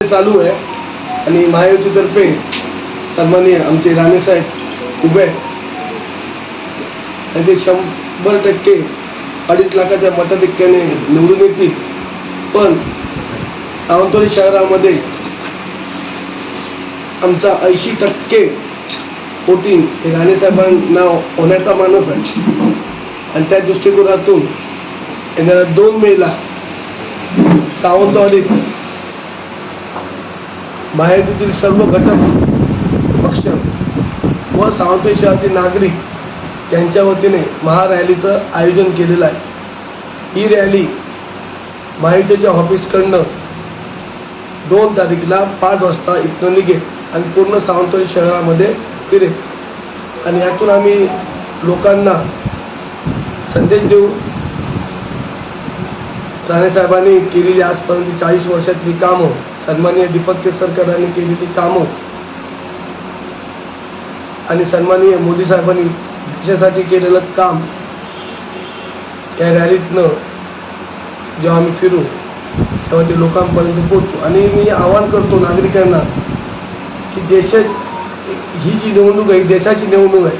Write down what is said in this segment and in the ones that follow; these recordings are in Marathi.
चालू आहे. आणि महायुतीतर्फे सन्माननीय आमचे राणेसाहेब उभे आहेत. आणि ते शंभर टक्के अडीच लाखाच्या मताधिक्याने निवडून येतील. पण सावंतवाडी शहरामध्ये आमचा ऐंशी टक्के वोटिंग हे राणेसाहेबांना होण्याचा मानस आहे. आणि त्या दृष्टिकोनातून येणाऱ्या दोन मेला सावंतवाडीत महायुतीतील सर्व घटक पक्ष व सावंतवाडी शहरातील नागरिक यांच्या वतीने महारॅलीचं आयोजन केलेलं आहे. ही रॅली महायुतीच्या ऑफिसकडनं दोन तारीखला पाच वाजता इथनं निघेल आणि पूर्ण सावंतवाडी शहरामध्ये फिरेल. आणि यातून आम्ही लोकांना संदेश देऊ राणेसाहेबांनी केलेली आजपर्यंत चाळीस वर्षातली कामं सन्माननीय दीपक केसरकरांनी केलेली कामं आणि सन्माननीय मोदी साहेबांनी देशासाठी केलेलं काम या रॅलीतनं जेव्हा आम्ही फिरू तेव्हा ते लोकांपर्यंत पोहोचू. आणि मी आवाहन करतो नागरिकांना की देशाच ही जी निवडणूक आहे देशाची निवडणूक आहे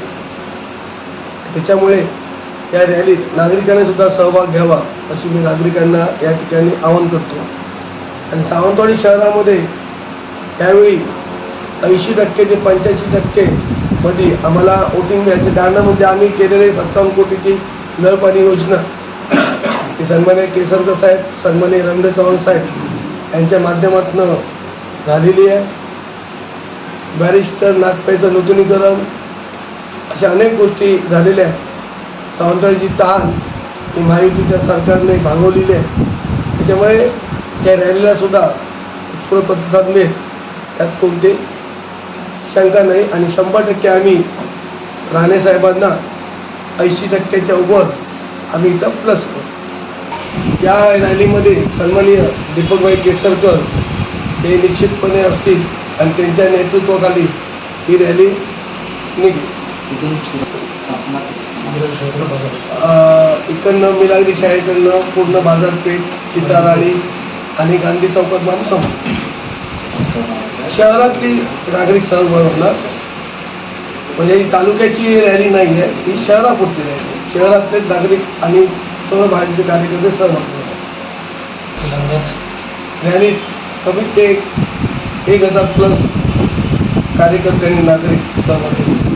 त्याच्यामुळे या रॅलीत नागरिकांनी सुद्धा सहभाग घ्यावा अशी मी नागरिकांना या ठिकाणी आवाहन करतो. आणि सावंतवाडी शहरामध्ये त्यावेळी ऐंशी टक्के ते पंच्याऐंशी टक्के मध्ये आम्हाला वोटिंग मिळायचं. कारण म्हणजे आम्ही केलेले सत्तावन्न कोटीची नळ पाणी योजना. ते सन्मान्य केसरकर साहेब सन्मान्य रवींद्र चव्हाण साहेब यांच्या माध्यमातून झालेली आहे. बॅरिस्टर नागपाईचं नूतनीकरण अशा अनेक गोष्टी झालेल्या आहेत. सावंतवाडीची ताण ही महायुतीच्या सरकारने भागवलेली आहे. त्याच्यामुळे त्या रॅलीला सुद्धा उत्स्फूर्त प्रतिसाद मिळेल. त्यात कोणती शंका नाही आणि शंभर टक्के आम्ही राणेसाहेबांना ऐंशी टक्क्याच्या वर आम्ही इथं प्लस करू. या रॅलीमध्ये सन्माननीय दीपकभाई केसरकर हे निश्चितपणे असतील आणि त्यांच्या नेतृत्वाखाली ही रॅली निघेल. इकडनं मिलागरी शाळेकडनं पूर्ण बाजारपेठ चिताराळी आणि गांधी चौकात मान समोर. शहरातली नागरिक सहभाग होणार म्हणजे ही तालुक्याची रॅली नाही आहे ही शहरापुरती रॅली. आहे. शहरातले नागरिक आणि सर्व भाजपचे कार्यकर्ते सहभाग होणार रॅलीत कमीत ते एक हजार प्लस कार्यकर्ते आणि नागरिक सहभाग